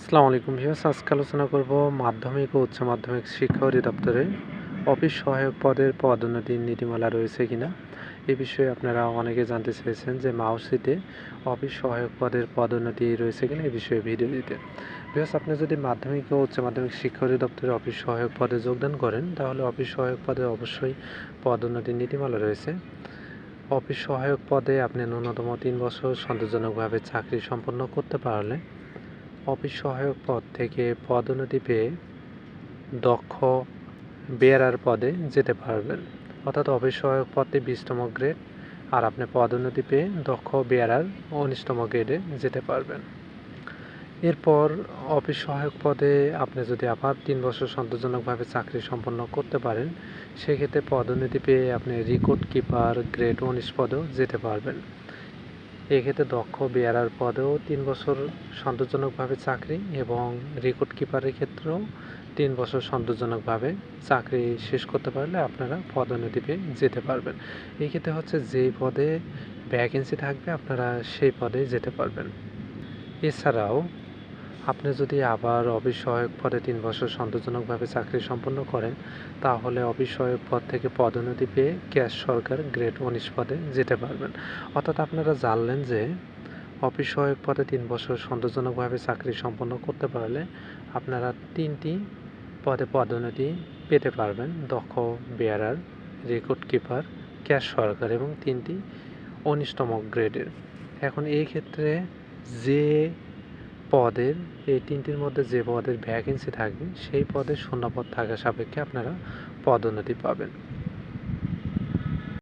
আসসালামু আলাইকুম ভিউয়ার্স, আজকে আলোচনা করব মাধ্যমিক ও উচ্চ মাধ্যমিক শিক্ষা অধিদপ্তরে অফিস সহায়ক পদের পদোন্নতির নীতিমালা রয়েছে কিনা। এ বিষয়ে আপনারা অনেকে জানতে চেয়েছেন যে মাউসিতে অফিস সহায়ক পদের পদোন্নতি রয়েছে কিনা এ বিষয়ে ভিডিও দিতে। ভিউয়ার্স, আপনি যদি মাধ্যমিক ও উচ্চ মাধ্যমিক শিক্ষা অধিদপ্তরে অফিস সহায়ক পদে যোগদান করেন, তাহলে অফিস সহায়ক পদে অবশ্যই পদোন্নতির নীতিমালা রয়েছে। অফিস সহায়ক পদে আপনি ন্যূনতম তিন বছর সন্তোষজনকভাবে চাকরি সম্পন্ন করতে পারলে অফিস সহায়ক পদ থেকে পদোন্নতি পেয়ে দক্ষ বেয়ারার পদে যেতে পারবেন। অর্থাৎ অফিস সহায়ক পদে বিশতম গ্রেড, আর আপনি পদোন্নতি পেয়ে দক্ষ বেয়ারার উনিশতম গ্রেডে যেতে পারবেন। এরপর অফিস সহায়ক পদে আপনি যদি আবার তিন বছর সন্তোষজনকভাবে চাকরি সম্পন্ন করতে পারেন, সেক্ষেত্রে পদোন্নতি পেয়ে আপনি রেকর্ড কিপার গ্রেড উনিশ পদেও যেতে পারবেন। এক্ষেত্রে দক্ষ বেয়ারার পদেও তিন বছর সন্তোষজনকভাবে চাকরি এবং রেকর্ড কিপারের ক্ষেত্রেও তিন বছর সন্তোষজনকভাবে চাকরি শেষ করতে পারলে আপনারা পদোন্নতি পেয়ে যেতে পারবেন। এই ক্ষেত্রে হচ্ছে যেই পদে ভ্যাকেন্সি থাকবে আপনারা সেই পদে যেতে পারবেন। এছাড়াও আপনি যদি আবার অফিস সহায়ক পদে তিন বছর সন্তোষজনকভাবে চাকরি সম্পন্ন করেন, তাহলে অফিস সহায়ক পদ থেকে পদোন্নতি পেয়ে ক্যাশ সরকার গ্রেড উনিশ পদে যেতে পারবেন। অর্থাৎ আপনারা জানলেন যে অফিস সহায়ক পদে তিন বছর সন্তোষজনকভাবে চাকরি সম্পন্ন করতে পারলে আপনারা তিনটি পদে পদোন্নতি পেতে পারবেন। দক্ষ, বেয়ারার, রেকর্ড কিপার, ক্যাশ সরকার এবং তিনটি উনিশতম গ্রেডের। এখন এই ক্ষেত্রে যে পদের, এই তিনটির মধ্যে যে পদের ভ্যাকেন্সি থাকবে, সেই পদে শূন্যপদ থাকা সাপেক্ষে আপনারা পদোন্নতি পাবেন।